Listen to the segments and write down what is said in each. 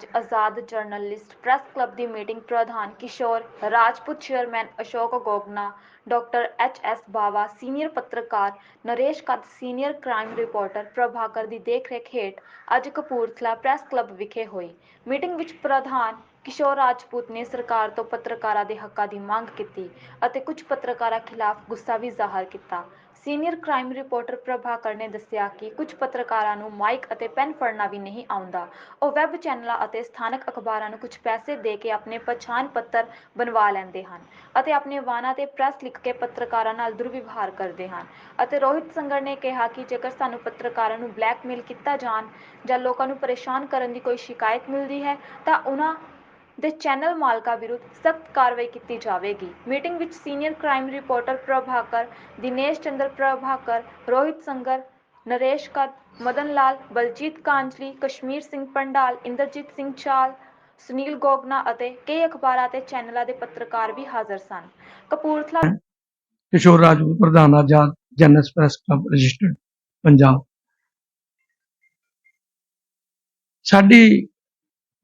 ਅੱਜ Azad journalist press club ਦੀ meeting ਪ੍ਰਧਾਨ Kishore, Rajput chairman Ashok Gogna doctor H S Bawa, senior ਪੱਤਰਕਾਰ Naresh Kad, senior crime reporter Prabhakar ਦੀ ਦੇਖਰੇਖ ਹੇਠ ਅੱਜ ਕਪੂਰਥਲਾ ਪ੍ਰੈਸ ਕਲੱਬ ਵਿਖੇ ਹੋਈ। ਮੀਟਿੰਗ ਵਿੱਚ ਪ੍ਰਧਾਨ ਕਿਸ਼ੋਰ ਰਾਜਪੂਤ ਨੇ ਸਰਕਾਰ ਤੋਂ ਪੱਤਰਕਾਰਾਂ ਦੇ ਹੱਕਾਂ ਦੀ ਮੰਗ ਕੀਤੀ ਅਤੇ ਕੁਝ ਪੱਤਰਕਾਰਾਂ ਖਿਲਾਫ ਗੁੱਸਾ ਵੀ ਜ਼ਾਹਰ ਕੀਤਾ। ਸੀਨੀਅਰ ਕ੍ਰਾਈਮ ਰਿਪੋਰਟਰ ਪ੍ਰਭਾਕਰ ਨੇ ਦੱਸਿਆ ਕਿ ਕੁਝ ਪੱਤਰਕਾਰਾਂ ਨੂੰ ਮਾਈਕ ਅਤੇ ਪੈਨ ਫੜਨਾ ਵੀ ਨਹੀਂ ਆਉਂਦਾ। ਉਹ ਵੈਬ ਚੈਨਲਾਂ ਅਤੇ ਸਥਾਨਕ ਅਖਬਾਰਾਂ ਨੂੰ ਕੁਝ ਪੈਸੇ ਦੇ ਕੇ ਆਪਣੇ ਪਛਾਣ ਪੱਤਰ ਬਣਵਾ ਲੈਂਦੇ ਹਨ ਅਤੇ ਆਪਣੇ ਵਾਹਨਾਂ ਤੇ ਪ੍ਰੈਸ ਲਿਖ ਕੇ ਪੱਤਰਕਾਰਾਂ ਨਾਲ ਦੁਰਵਿਵਹਾਰ ਕਰਦੇ ਹਨ। ਅਤੇ ਰੋਹਿਤ ਸੰਗਰ ਨੇ ਕਿਹਾ ਕਿ ਜੇਕਰ ਸਾਨੂੰ ਪੱਤਰਕਾਰਾਂ ਨੂੰ ਬਲੈਕਮੇਲ ਕੀਤਾ ਜਾਣ ਜਾਂ ਲੋਕਾਂ ਨੂੰ ਪਰੇਸ਼ਾਨ ਕਰਨ ਦੀ ਕੋਈ ਸ਼ਿਕਾਇਤ ਮਿਲਦੀ ਹੈ ਤਾਂ ਉਹਨਾਂ ਦੇ ਚੈਨਲ ਮਾਲਕਾਂ ਵਿਰੁੱਧ ਸਖਤ ਕਾਰਵਾਈ ਕੀਤੀ ਜਾਵੇਗੀ। ਮੀਟਿੰਗ ਵਿੱਚ senior crime reporter Prabhakar, Dinesh Chander Prabhakar, Rohit Sangar, Naresh Kadd, Madan Lal, Baljit Kanjli, Kashmir Singh ਪੰਡਾਲ, ਇੰਦਰਜੀਤ ਸਿੰਘ ਚਾਲ, ਸੁਨੀਲ ਗੋਗਨਾ ਅਤੇ ਕਈ ਅਖਬਾਰਾਂ ਤੇ ਚੈਨਲਾਂ ਦੇ ਪੱਤਰਕਾਰ ਵੀ ਹਾਜ਼ਰ ਸਨ। ਕਪੂਰਥਲਾ ਕਿਸ਼ੋਰ ਰਾਜਪੂਤ ਪ੍ਰਧਾਨ Azad general press club registered, Punjab. ਸਾਡੀ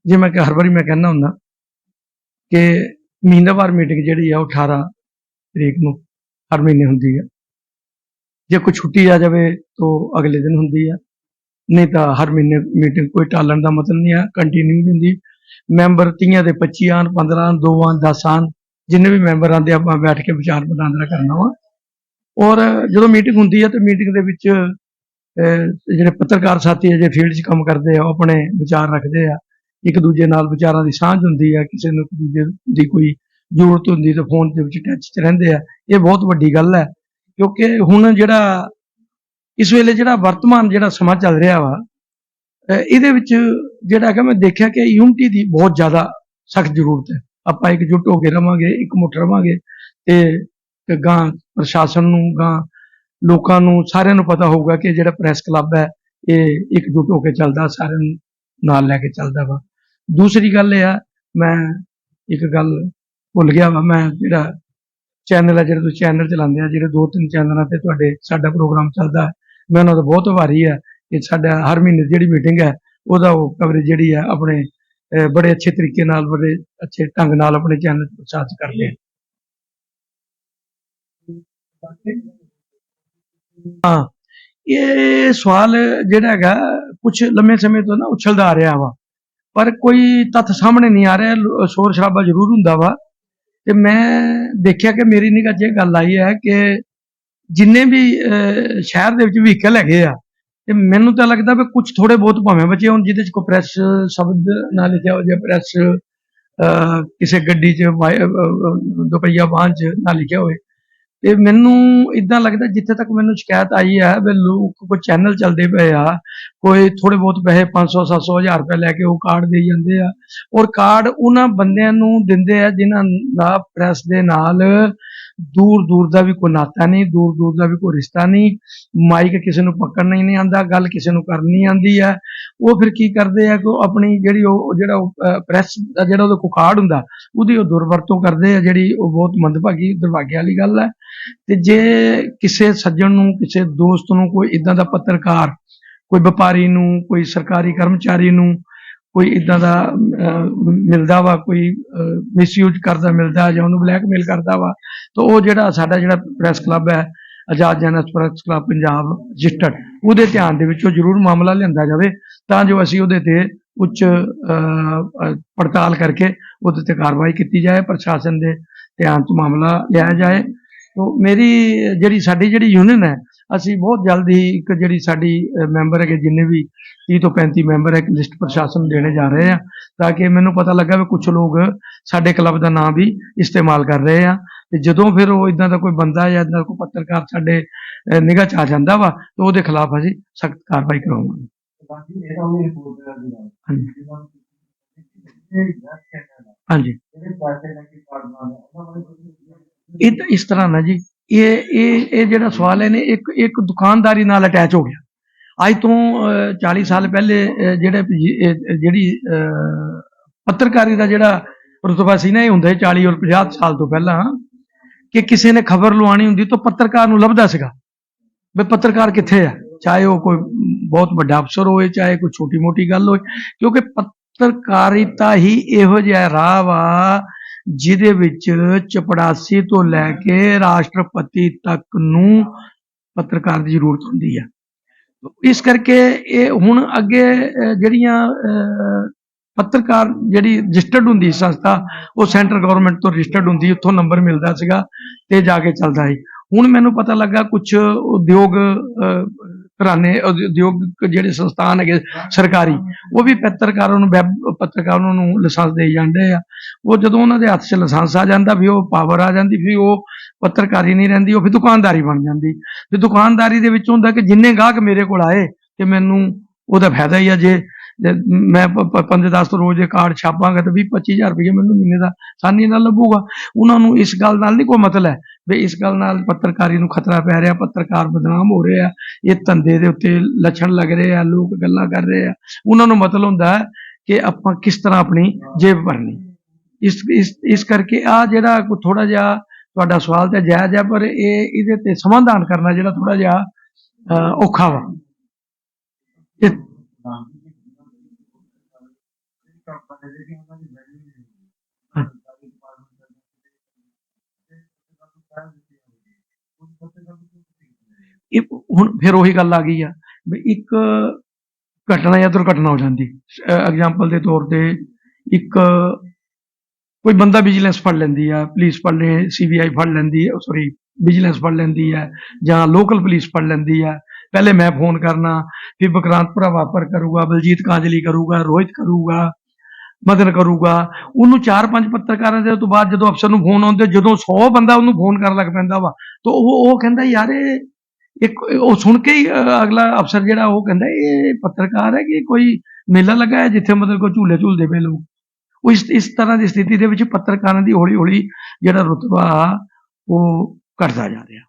ਜੇ ਮੈਂ ਕਿ ਹਰ ਵਾਰੀ ਮੈਂ ਕਹਿੰਦਾ ਹੁੰਦਾ ਕਿ ਮਹੀਨਾਵਾਰ ਮੀਟਿੰਗ ਜਿਹੜੀ ਆ ਉਹ 18 ਤਰੀਕ ਨੂੰ ਹਰ ਮਹੀਨੇ ਹੁੰਦੀ ਹੈ ਜੇ ਕੋਈ ਛੁੱਟੀ ਆ ਜਾਵੇ ਤਾਂ ਅਗਲੇ ਦਿਨ ਹੁੰਦੀ ਆ। ਨਹੀਂ ਤਾਂ ਹਰ ਮਹੀਨੇ ਮੀਟਿੰਗ ਕੋਈ ਟਾਲਣ ਦਾ ਮਤਲਬ ਨਹੀਂ ਆ ਕੰਟੀਨਿਊ ਹੁੰਦੀ। ਮੈਂਬਰ 30 ਦੇ 25 ਆਣ 15 ਆਣ 2 ਆਣ 10 ਆਣ, ਜਿੰਨੇ ਵੀ ਮੈਂਬਰ ਆਂਦੇ ਆਪਾਂ ਬੈਠ ਕੇ ਵਿਚਾਰ ਵਟਾਂਦਰਾ ਕਰਨਾ ਵਾ। ਔਰ ਜਦੋਂ ਮੀਟਿੰਗ ਹੁੰਦੀ ਹੈ ਤੇ ਮੀਟਿੰਗ ਦੇ ਵਿੱਚ ਜਿਹੜੇ ਪੱਤਰਕਾਰ ਸਾਥੀ ਹੈ ਫੀਲਡ 'ਚ ਕੰਮ ਕਰਦੇ ਆ, ਉਹ ਆਪਣੇ ਵਿਚਾਰ ਰੱਖਦੇ ਆ। ਇੱਕ ਦੂਜੇ ਨਾਲ ਵਿਚਾਰਾਂ ਦੀ ਸਾਂਝ ਹੁੰਦੀ ਹੈ ਕਿਸੇ ਨੂੰ ਇੱਕ ਦੂਜੇ ਦੀ ਕੋਈ ਜ਼ਰੂਰਤ ਹੁੰਦੀ ਤਾਂ ਫੋਨ ਦੇ ਵਿੱਚ ਟੱਚ 'ਚ ਰਹਿੰਦੇ ਆ। ਇਹ ਬਹੁਤ ਵੱਡੀ ਗੱਲ ਹੈ, ਕਿਉਂਕਿ ਹੁਣ ਜਿਹੜਾ ਇਸ ਵੇਲੇ ਜਿਹੜਾ ਵਰਤਮਾਨ ਜਿਹੜਾ ਸਮਾਂ ਚੱਲ ਰਿਹਾ ਵਾ ਇਹਦੇ ਵਿੱਚ ਜਿਹੜਾ ਹੈਗਾ ਮੈਂ ਦੇਖਿਆ ਕਿ ਯੂਨਿਟੀ ਦੀ ਬਹੁਤ ਜ਼ਿਆਦਾ ਸਖਤ ਜ਼ਰੂਰਤ ਹੈ। ਆਪਾਂ ਇਕਜੁੱਟ ਹੋ ਕੇ ਰਵਾਂਗੇ, ਇਕਮੁੱਠ ਰਵਾਂਗੇ ਤੇ ਤੇ ਗਾਂ ਪ੍ਰਸ਼ਾਸਨ ਨੂੰ, ਗਾਂ ਲੋਕਾਂ ਨੂੰ ਸਾਰਿਆਂ ਨੂੰ ਪਤਾ ਹੋਊਗਾ ਕਿ ਜਿਹੜਾ ਪ੍ਰੈਸ ਕਲੱਬ ਹੈ, ਇਹ ਇਕਜੁੱਟ ਹੋ ਕੇ ਚੱਲਦਾ, ਸਾਰਿਆਂ ਨੂੰ ਨਾਲ ਲੈ ਕੇ ਚੱਲਦਾ ਵਾ। ਦੂਸਰੀ ਗੱਲ ਇਹ ਆ, ਮੈਂ ਇੱਕ ਗੱਲ ਭੁੱਲ ਗਿਆ ਵਾ, ਮੈਂ ਜਿਹੜਾ ਚੈਨਲ ਹੈ ਜਿਹੜੇ ਤੁਸੀਂ ਚੈਨਲ ਚਲਾਉਂਦੇ ਆ, ਜਿਹੜੇ ਦੋ ਤਿੰਨ ਚੈਨਲਾਂ ਤੇ ਤੁਹਾਡੇ ਸਾਡਾ ਪ੍ਰੋਗਰਾਮ ਚੱਲਦਾ ਮੈਂ ਉਹਨਾਂ ਦਾ ਬਹੁਤ ਆਭਾਰੀ ਆ ਕਿ ਸਾਡਾ ਹਰ ਮਹੀਨੇ ਦੀ ਜਿਹੜੀ ਮੀਟਿੰਗ ਹੈ, ਉਹਦਾ ਉਹ ਕਵਰੇਜ ਜਿਹੜੀ ਹੈ ਆਪਣੇ ਬੜੇ ਅੱਛੇ ਤਰੀਕੇ ਨਾਲ, ਬੜੇ ਅੱਛੇ ਢੰਗ ਨਾਲ ਆਪਣੇ ਚੈਨਲ ਤੇ ਕਰਦੇ ਆ। ਹਾਂ। ਇਹ ਸਵਾਲ ਜਿਹੜਾ ਹੈਗਾ ਕੁਝ ਲੰਮੇ ਸਮੇਂ ਤੋਂ ਨਾ ਉਛਲਦਾ ਆ ਰਿਹਾ ਵਾ। ਪਰ ਕੋਈ ਤੱਥ ਸਾਹਮਣੇ ਨਹੀਂ ਆ ਰਿਹਾ ਸ਼ੋਰ ਸ਼ਰਾਬਾ ਜ਼ਰੂਰ ਹੁੰਦਾ ਵਾ। ਤੇ ਮੈਂ ਦੇਖਿਆ ਕਿ ਮੇਰੀ ਨਿਗਾਹ 'ਚ ਇਹ ਗੱਲ ਆਈ ਹੈ ਕਿ ਜਿੰਨੇ ਵੀ ਸ਼ਹਿਰ ਦੇ ਵਿੱਚ ਵਹੀਕਲ ਹੈਗੇ ਆ, ਤੇ ਮੈਨੂੰ ਤਾਂ ਲੱਗਦਾ ਵੀ ਕੁਝ ਥੋੜੇ ਬਹੁਤ ਭਾਵੇਂ ਬਚੇ ਹੁਣ, ਜਿਹਦੇ 'ਚ ਕੋਈ ਪ੍ਰੈਸ ਸ਼ਬਦ ਨਾ ਲਿਖਿਆ ਹੋ ਜਾਂ ਪ੍ਰੈਸ ਕਿਸੇ ਗੱਡੀ 'ਚ ਦੁਪਹੀਆ ਵਾਹਨ 'ਚ ਨਾ ਲਿਖਿਆ ਹੋਵੇ। ਤੇ ਮੈਨੂੰ ਇਦਾਂ ਲੱਗਦਾ ਜਿੱਥੇ ਤੱਕ ਮੈਨੂੰ ਸ਼ਿਕਾਇਤ ਆਈ ਹੈ ਵੀ ਲੋਕ ਕੋਈ ਚੈਨਲ ਚੱਲਦੇ ਪਏ ਆ ਕੋਈ ਥੋੜੇ ਬਹੁਤ ਪੈਸੇ 500 700 ਹਜ਼ਾਰ ਰੁਪਏ ਲੈ ਕੇ ਉਹ ਕਾਰਡ ਦੇ ਜਾਂਦੇ ਆ। ਔਰ ਕਾਰਡ ਉਹਨਾਂ ਬੰਦਿਆਂ ਨੂੰ ਦਿੰਦੇ ਆ ਜਿਨ੍ਹਾਂ ਦਾ ਪ੍ਰੈਸ ਦੇ ਨਾਲ ਦੂਰ ਦੂਰ ਦਾ ਵੀ ਕੋਈ ਨਾਤਾ ਨਹੀਂ ਦੂਰ ਦੂਰ ਦਾ ਵੀ ਕੋਈ ਰਿਸ਼ਤਾ ਨਹੀਂ। ਮਾਈਕ ਕਿਸੇ ਨੂੰ ਪਕੜਨਾ ਹੀ ਨਹੀਂ ਆਂਦਾ ਗੱਲ ਕਿਸੇ ਨੂੰ ਕਰਨੀ ਆਂਦੀ ਆ। ਉਹ ਫਿਰ ਕੀ ਕਰਦੇ ਆ ਕਿ ਉਹ ਆਪਣੀ ਜਿਹੜੀ ਉਹ, ਜਿਹੜਾ ਪ੍ਰੈਸ ਦਾ ਜਿਹੜਾ ਉਹਦਾ ਕੋਈ ਕਾਰਡ ਹੁੰਦਾ, ਉਹਦੀ ਉਹ ਦੁਰਵਰਤੋਂ ਕਰਦੇ ਆ, ਜਿਹੜੀ ਉਹ ਬਹੁਤ ਮੰਦਭਾਗੀ ਦੁਰਭਾਗਿਆ ਵਾਲੀ ਗੱਲ ਹੈ ਤੇ ਜੇ ਕਿਸੇ ਸੱਜਣ ਨੂੰ, ਕਿਸੇ ਦੋਸਤ ਨੂੰ ਕੋਈ ਇਦਾਂ ਦਾ ਪੱਤਰਕਾਰ ਕੋਈ ਵਪਾਰੀ ਨੂੰ, ਕੋਈ ਸਰਕਾਰੀ ਕਰਮਚਾਰੀ ਨੂੰ, ਕੋਈ ਇਦਾਂ ਦਾ ਮਿਲਦਾ ਵਾ, ਕੋਈ ਮਿਸਯੂਜ਼ ਕਰਦਾ, ਮਿਲਦਾ ਜਾਂ ਉਹਨੂੰ ਬਲੈਕਮੇਲ ਕਰਦਾ ਵਾ, ਤਾਂ ਉਹ ਜਿਹੜਾ ਸਾਡਾ ਜਿਹੜਾ ਪ੍ਰੈਸ ਕਲੱਬ ਹੈ, Azad general press club Punjab registered ਉਹਦੇ ਧਿਆਨ ਦੇ ਵਿੱਚ ਉਹ ਜ਼ਰੂਰ ਮਾਮਲਾ ਲਿਆਂਦਾ ਜਾਵੇ, ਤਾਂ ਜੋ ਅਸੀਂ ਉਹਦੇ ਤੇ ਉੱਚ ਪੜਤਾਲ ਕਰਕੇ ਉਹਦੇ ਤੇ ਕਾਰਵਾਈ ਕੀਤੀ ਜਾਏ, ਪ੍ਰਸ਼ਾਸਨ ਦੇ ਧਿਆਨ 'ਚ ਮਾਮਲਾ ਲਿਆ ਜਾਏ। ਤੋ ਮੇਰੀ ਜਿਹੜੀ ਸਾਡੀ ਜਿਹੜੀ ਯੂਨੀਅਨ ਹੈ ਅਸੀਂ ਬਹੁਤ ਜਲਦ ਇੱਕ ਜਿਹੜੀ ਸਾਡੀ ਮੈਂਬਰ ਹੈਗੇ ਜਿੰਨੇ ਵੀ 30 ਤੋਂ 35 ਮੈਂਬਰ ਹੈ ਇੱਕ ਲਿਸਟ ਪ੍ਰਸ਼ਾਸਨ ਦੇਣੇ ਜਾ ਰਹੇ ਆ ਤਾਂ ਕਿ ਮੈਨੂੰ ਪਤਾ ਲੱਗਾ ਵੀ ਕੁਝ ਲੋਕ ਸਾਡੇ ਕਲੱਬ ਦਾ ਨਾਮ ਵੀ ਇਸਤੇਮਾਲ ਕਰ ਰਹੇ ਆ। ਤੇ ਜਦੋਂ ਫਿਰ ਉਹ ਇਦਾਂ ਦਾ ਕੋਈ ਬੰਦਾ ਜਾਂ ਇਦਾਂ ਕੋਈ ਪੱਤਰਕਾਰ ਸਾਡੇ ਨਿਗਾਹ 'ਚ ਆ ਜਾਂਦਾ ਵਾ ਤਾਂ ਉਹਦੇ ਖਿਲਾਫ ਅਸੀਂ ਸਖਤ ਕਾਰਵਾਈ ਕਰਾਂਗੇ। ਹਾਂਜੀ। ਇਹ ਤਾਂ ਇਸ ਤਰ੍ਹਾਂ ਨਾ ਜੀ ਇਹ ਇਹ ਇਹ ਜਿਹੜਾ ਸਵਾਲ ਹੈ ਨੇ ਇੱਕ ਇੱਕ ਦੁਕਾਨਦਾਰੀ ਨਾਲ ਅਟੈਚ ਹੋ ਗਿਆ। ਅੱਜ ਤੋਂ ਅਹ, 40 ਸਾਲ ਪਹਿਲੇ ਜਿਹੜੇ ਜਿਹੜੀ ਪੱਤਰਕਾਰੀ ਦਾ ਜਿਹੜਾ ਰੁਤਬਾ ਸੀ ਨਾ ਇਹ ਹੁੰਦਾ ਸੀ 40 ਔਰ 50 ਸਾਲ ਤੋਂ ਪਹਿਲਾਂ ਕਿ ਕਿਸੇ ਨੇ ਖਬਰ ਲਵਾਉਣੀ ਹੁੰਦੀ ਤਾਂ ਪੱਤਰਕਾਰ ਨੂੰ ਲੱਭਦਾ ਸੀਗਾ। ਵੀ ਪੱਤਰਕਾਰ ਕਿੱਥੇ ਆ? ਚਾਹੇ ਉਹ ਕੋਈ ਬਹੁਤ ਵੱਡਾ ਅਫਸਰ ਹੋਵੇ ਚਾਹੇ ਕੋਈ ਛੋਟੀ ਮੋਟੀ ਗੱਲ ਹੋਵੇ ਕਿਉਂਕਿ ਪੱਤਰਕਾਰਿਤਾ ਹੀ ਇਹੋ ਜਿਹਾ ਰਾਹ ਵਾ ਜਿਹਦੇ ਵਿੱਚ ਚਪੜਾਸੀ ਤੋਂ ਲੈ ਕੇ ਰਾਸ਼ਟਰਪਤੀ ਤੱਕ ਨੂੰ ਪੱਤਰਕਾਰ ਦੀ ਜ਼ਰੂਰਤ ਹੁੰਦੀ ਹੈ ਇਸ ਕਰਕੇ ਇਹ ਹੁਣ ਅੱਗੇ ਜਿਹੜੀਆਂ ਅਹ, ਪੱਤਰਕਾਰ ਜਿਹੜੀ ਰਜਿਸਟਰਡ ਹੁੰਦੀ ਸੀ ਸੰਸਥਾ ਉਹ ਸੈਂਟਰ ਗਵਰਨਮੈਂਟ ਤੋਂ ਰਜਿਸਟਰਡ ਹੁੰਦੀ ਉੱਥੋਂ ਨੰਬਰ ਮਿਲਦਾ ਸੀਗਾ ਤੇ ਜਾ ਕੇ ਚੱਲਦਾ ਸੀ। ਹੁਣ ਮੈਨੂੰ ਪਤਾ ਲੱਗਾ ਕੁਝ ਉਦਯੋਗ ਘਰਾਣੇ ਉਦਯੋਗਿਕ ਜਿਹੜੇ ਸੰਸਥਾਨ ਹੈਗੇ ਸਰਕਾਰੀ, ਉਹ ਵੀ ਪੱਤਰਕਾਰਾਂ ਨੂੰ ਵੈਬ, ਪੱਤਰਕਾਰਾਂ ਨੂੰ ਲਾਇਸੈਂਸ ਦੇ ਜਾਂਦੇ ਆ। ਉਹ ਜਦੋਂ ਉਹਨਾਂ ਦੇ ਹੱਥ 'ਚ ਲਾਇਸੈਂਸ ਆ ਜਾਂਦਾ, ਵੀ ਉਹ ਪਾਵਰ ਆ ਜਾਂਦੀ, ਵੀ ਉਹ ਪੱਤਰਕਾਰੀ ਨਹੀਂ ਰਹਿੰਦੀ, ਉਹ ਫਿਰ ਦੁਕਾਨਦਾਰੀ ਬਣ ਜਾਂਦੀ। ਤੇ ਦੁਕਾਨਦਾਰੀ ਦੇ ਵਿੱਚ ਹੁੰਦਾ ਕਿ ਜਿੰਨੇ ਗਾਹਕ ਮੇਰੇ ਕੋਲ ਆਏ, ਤੇ ਮੈਨੂੰ ਉਹਦਾ ਫਾਇਦਾ ਹੀ ਆ ਜੇ ਜੇ ਮੈਂ 5-10 ਰੋਜ਼ ਦੇ ਕਾਰਡ ਛਾਪਾਂਗਾ ਤਾਂ 20-25000 ਰੁਪਏ ਮੈਨੂੰ ਮਹੀਨੇ ਦਾ ਸਾਨੀ ਨਾਲ ਲੱਗੂਗਾ ਉਹਨਾਂ ਨੂੰ ਇਸ ਗੱਲ ਨਾਲ ਨਹੀਂ ਕੋਈ ਮਤਲਬ ਹੈ ਵੀ ਇਸ ਗੱਲ ਨਾਲ ਪੱਤਰਕਾਰੀ ਨੂੰ ਖਤਰਾ ਪੈ ਰਿਹਾ ਪੱਤਰਕਾਰ ਬਦਨਾਮ ਹੋ ਰਹੇ ਆ ਇਹ ਧੰਦੇ ਦੇ ਉੱਤੇ ਲੱਛਣ ਲੱਗ ਰਹੇ ਆ ਲੋਕ ਗੱਲਾਂ ਕਰ ਰਹੇ ਆ। ਉਹਨਾਂ ਨੂੰ ਮਤਲਬ ਹੁੰਦਾ ਹੈ ਕਿ ਆਪਾਂ ਕਿਸ ਤਰ੍ਹਾਂ ਆਪਣੀ ਜੇਬ ਭਰਨੀ। ਇਸ ਇਸ ਇਸ ਕਰਕੇ ਆ ਜਿਹੜਾ ਥੋੜਾ ਜਿਹਾ ਤੁਹਾਡਾ ਸਵਾਲ ਤਾਂ ਜਾਇਜ਼ ਹੈ ਪਰ ਇਹ ਇਹਦੇ ਤੇ ਸਮਾਧਾਨ ਕਰਨਾ ਜਿਹੜਾ ਥੋੜਾ ਜਿਹਾ ਅਹ, ਔਖਾ ਵਾ। ਇਹ ਹੁਣ ਫਿਰ ਉਹੀ ਗੱਲ ਆ ਗਈ ਆ ਵੀ ਇੱਕ ਘਟਨਾ ਜਾਂ ਦੁਰਘਟਨਾ ਹੋ ਜਾਂਦੀ। ਐਗਜ਼ਾਮਪਲ ਦੇ ਤੌਰ ਤੇ ਇੱਕ ਕੋਈ ਬੰਦਾ ਵਿਜੀਲੈਂਸ ਫੜ ਲੈਂਦੀ ਆ, ਪੁਲਿਸ ਫੜ ਲੈ, ਸੀਬੀਆਈ ਫੜ ਲੈਂਦੀ ਹੈ ਸੌਰੀ ਵਿਜੀਲੈਂਸ ਫੜ ਲੈਂਦੀ ਹੈ ਜਾਂ ਲੋਕਲ ਪੁਲਿਸ ਫੜ ਲੈਂਦੀ ਹੈ ਪਹਿਲੇ ਮੈਂ ਫੋਨ ਕਰਨਾ, ਫਿਰ ਵਿਕਰਾਂਤ ਭਰਾਵਾਪਰ ਕਰੂਗਾ, ਬਲਜੀਤ ਕਾਂਜਲੀ ਕਰੂਗਾ, ਰੋਹਿਤ ਕਰੂਗਾ ਮਦਨ ਕਰੂਗਾ। ਉਹਨੂੰ ਚਾਰ ਪੰਜ ਪੱਤਰਕਾਰਾਂ ਦੇ ਤੋਂ ਬਾਅਦ ਜਦੋਂ ਅਫਸਰ ਨੂੰ ਫੋਨ ਆਉਂਦੇ, ਜਦੋਂ 100 ਬੰਦਾ ਉਹਨੂੰ ਫੋਨ ਕਰਨ ਲੱਗ ਪੈਂਦਾ ਵਾ, ਤਾਂ ਉਹ ਉਹ ਕਹਿੰਦਾ, ਯਾਰ, ਇਹ ਇੱਕ, ਉਹ ਸੁਣ ਕੇ ਹੀ ਅਗਲਾ ਅਫਸਰ ਜਿਹੜਾ, ਉਹ ਕਹਿੰਦਾ, ਇਹ ਪੱਤਰਕਾਰ ਹੈ ਕਿ ਕੋਈ ਮੇਲਾ ਲੱਗਾ ਹੈ ਜਿੱਥੇ ਮਤਲਬ ਕੋਈ ਝੂਲੇ ਝੂਲਦੇ ਪਏ ਲੋਕ? ਉਹ ਇਸ ਇਸ ਤਰ੍ਹਾਂ ਦੀ ਸਥਿਤੀ ਦੇ ਵਿੱਚ ਪੱਤਰਕਾਰਾਂ ਦੀ ਹੌਲੀ ਹੌਲੀ ਜਿਹੜਾ ਰੁਤਬਾ ਉਹ ਘਟਦਾ ਜਾ ਰਿਹਾ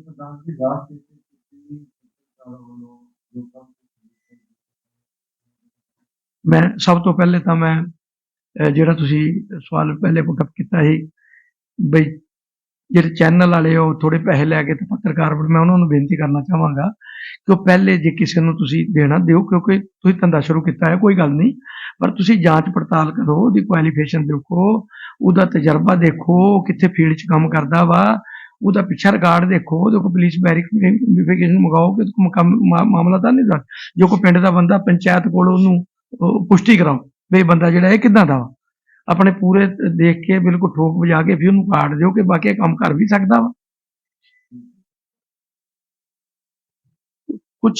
ਪ੍ਰਧਾਨ ਜੀ ਦਾਸ ਦੇ ਤੁਸੀਂ ਪੱਤਰਕਾਰਾਂ ਵੱਲੋਂ ਲੋਕਾਂ ਨੂੰ ਮੈਂ ਸਭ ਤੋਂ ਪਹਿਲੇ ਤਾਂ ਮੈਂ ਜਿਹੜਾ ਤੁਸੀਂ ਸਵਾਲ ਪਹਿਲੇ ਪੁੱਟ ਕੀਤਾ ਸੀ, ਬਈ ਜਿਹੜੇ ਚੈਨਲ ਵਾਲੇ ਉਹ ਥੋੜੇ ਪੈਸੇ ਲੈ ਕੇ ਤੇ ਪੱਤਰਕਾਰ ਬਣ, ਮੈਂ ਉਹਨਾਂ ਨੂੰ ਬੇਨਤੀ ਕਰਨਾ ਚਾਹਾਂਗਾ ਕਿ ਉਹ ਪਹਿਲੇ ਜੇ ਕਿਸੇ ਨੂੰ ਤੁਸੀਂ ਦੇਣਾ ਦਿਓ, ਕਿਉਂਕਿ ਤੁਸੀਂ ਧੰਦਾ ਸ਼ੁਰੂ ਕੀਤਾ ਹੈ, ਕੋਈ ਗੱਲ ਨਹੀਂ। ਪਰ ਤੁਸੀਂ ਜਾਂਚ ਪੜਤਾਲ ਕਰੋ, ਉਹਦੀ ਕੁਆਲੀਫਿਕੇਸ਼ਨ ਦੇਖੋ, ਉਹਦਾ ਤਜਰਬਾ ਦੇਖੋ ਉਹ ਕਿੱਥੇ ਫੀਲਡ 'ਚ ਕੰਮ ਕਰਦਾ ਵਾ, ਉਹਦਾ ਪਿੱਛਾ ਰਿਕਾਰਡ ਦੇਖੋ, ਉਹਦੇ ਕੋਲ ਪੁਲਿਸ ਵੈਰੀਫਿਕੇਸ਼ਨ ਮੰਗਾਓ, ਕਿ ਮਾਮਲਾ ਤਾਂ ਨਹੀਂ ਦਾ ਜੋ ਕੋਈ ਪਿੰਡ ਦਾ ਬੰਦਾ, ਪੰਚਾਇਤ ਕੋਲ ਉਹਨੂੰ ਪੁਸ਼ਟੀ ਕਰਾਓ ਵੀ ਇਹ ਬੰਦਾ ਜਿਹੜਾ ਇਹ ਕਿੱਦਾਂ ਦਾ ਵਾ। ਆਪਣੇ ਪੂਰੇ ਦੇਖ ਕੇ ਬਿਲਕੁਲ ਠੋਕ ਵਜਾ ਕੇ ਫਿਰ ਉਹਨੂੰ ਕਾਰਡ ਦਿਓ ਕਿ ਬਾਕੀ ਇਹ ਕੰਮ ਕਰ ਵੀ ਸਕਦਾ ਵਾ। ਕੁਝ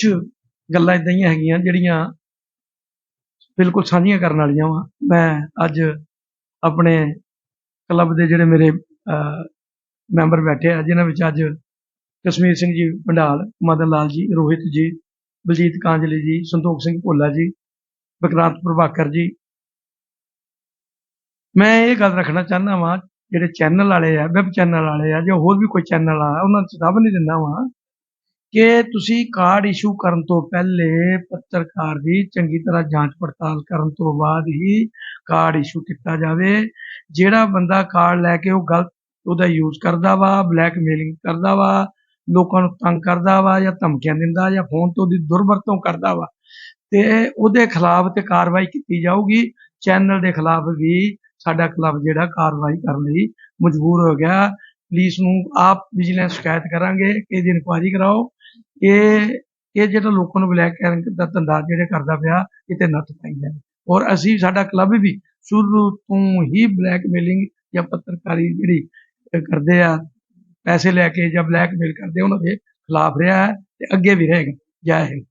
ਗੱਲਾਂ ਇਦਾਂ ਹੀ ਹੈਗੀਆਂ ਜਿਹੜੀਆਂ ਬਿਲਕੁਲ ਸਾਂਝੀਆਂ ਕਰਨ ਵਾਲੀਆਂ ਵਾ। ਮੈਂ ਅੱਜ ਆਪਣੇ ਕਲੱਬ ਦੇ ਜਿਹੜੇ ਮੇਰੇ ਅਹ, ਮੈਂਬਰ ਬੈਠੇ ਆ ਜਿਨ੍ਹਾਂ ਵਿੱਚ ਅੱਜ ਕਸ਼ਮੀਰ ਸਿੰਘ ਜੀ ਭੰਡਾਲ ਮਦਨ ਲਾਲ ਜੀ ਰੋਹਿਤ ਜੀ ਬਲਜੀਤ ਕਾਂਜਲੀ ਜੀ ਸੰਤੋਖ ਸਿੰਘ ਭੋਲਾ ਜੀ ਵਿਕਰਾਂਤ ਪ੍ਰਭਾਕਰ ਜੀ। ਮੈਂ ਇਹ ਗੱਲ ਰੱਖਣਾ ਚਾਹੁੰਦਾ ਵਾਂ, ਜਿਹੜੇ ਚੈਨਲ ਵਾਲੇ ਆ ਵੈਬ ਚੈਨਲ ਵਾਲੇ ਆ, ਜਾਂ ਹੋਰ ਵੀ ਕੋਈ ਚੈਨਲ ਆ, ਉਹਨਾਂ ਨੂੰ ਚੇਤਾਵਨੀ ਨਹੀਂ ਦਿੰਦਾ ਵਾਂ ਕਿ ਤੁਸੀਂ ਕਾਰਡ ਇਸ਼ੂ ਕਰਨ ਤੋਂ ਪਹਿਲੇ ਪੱਤਰਕਾਰ ਦੀ ਚੰਗੀ ਤਰ੍ਹਾਂ ਜਾਂਚ ਪੜਤਾਲ ਕਰਨ ਤੋਂ ਬਾਅਦ ਹੀ ਕਾਰਡ ਇਸ਼ੂ ਕੀਤਾ ਜਾਵੇ। ਜਿਹੜਾ ਬੰਦਾ ਕਾਰਡ ਲੈ ਕੇ ਉਹ ਗਲਤ ਉਹਦਾ ਯੂਜ਼ ਕਰਦਾ ਵਾ ਬਲੈਕਮੇਲਿੰਗ ਕਰਦਾ ਵਾ, ਲੋਕਾਂ ਨੂੰ ਤੰਗ ਕਰਦਾ ਵਾ ਜਾਂ ਧਮਕੀਆਂ ਦਿੰਦਾ ਜਾਂ ਫੋਨ ਤੋਂ ਦੀ ਦੁਰਵਰਤੋਂ ਕਰਦਾ ਵਾ ਤੇ ਉਹਦੇ ਖਿਲਾਫ ਤੇ ਕਾਰਵਾਈ ਕੀਤੀ ਜਾਊਗੀ। ਚੈਨਲ ਦੇ ਖਿਲਾਫ ਵੀ ਸਾਡਾ ਕਲੱਬ ਜਿਹੜਾ ਕਾਰਵਾਈ ਕਰਨ ਲਈ ਮਜਬੂਰ ਹੋ ਗਿਆ। ਪੁਲਿਸ ਨੂੰ ਆਪ ਵਿਜੀਲੈਂਸ ਸ਼ਿਕਾਇਤ ਕਰਾਂਗੇ ਕਿ ਇਹਦੀ ਇਨਕੁਆਇਰੀ ਕਰਾਓ। ਇਹ ਇਹ ਜਿਹੜਾ ਲੋਕਾਂ ਨੂੰ ਬਲੈਕ ਦਾ ਧੰਦਾ ਜਿਹੜੇ ਕਰਦਾ ਪਿਆ, ਇਹ ਤੇ ਨੱਥ ਪਾਈ ਜਾਵੇ ਔਰ ਅਸੀਂ, ਸਾਡਾ ਕਲੱਬ ਵੀ ਸ਼ੁਰੂ ਤੋਂ ਹੀ ਬਲੈਕਮੇਲਿੰਗ ਜਾਂ ਪੱਤਰਕਾਰੀ ਜਿਹੜੀ ਕਰਦੇ ਆ, ਪੈਸੇ ਲੈ ਕੇ ਜਾਂ ਬਲੈਕਮੇਲ ਕਰਦੇ ਉਹਨਾਂ ਦੇ ਖਿਲਾਫ ਰਿਹਾ ਹੈ ਤੇ ਅੱਗੇ ਵੀ ਰਹੇਗਾ। ਜੈ ਹਿੰਦ।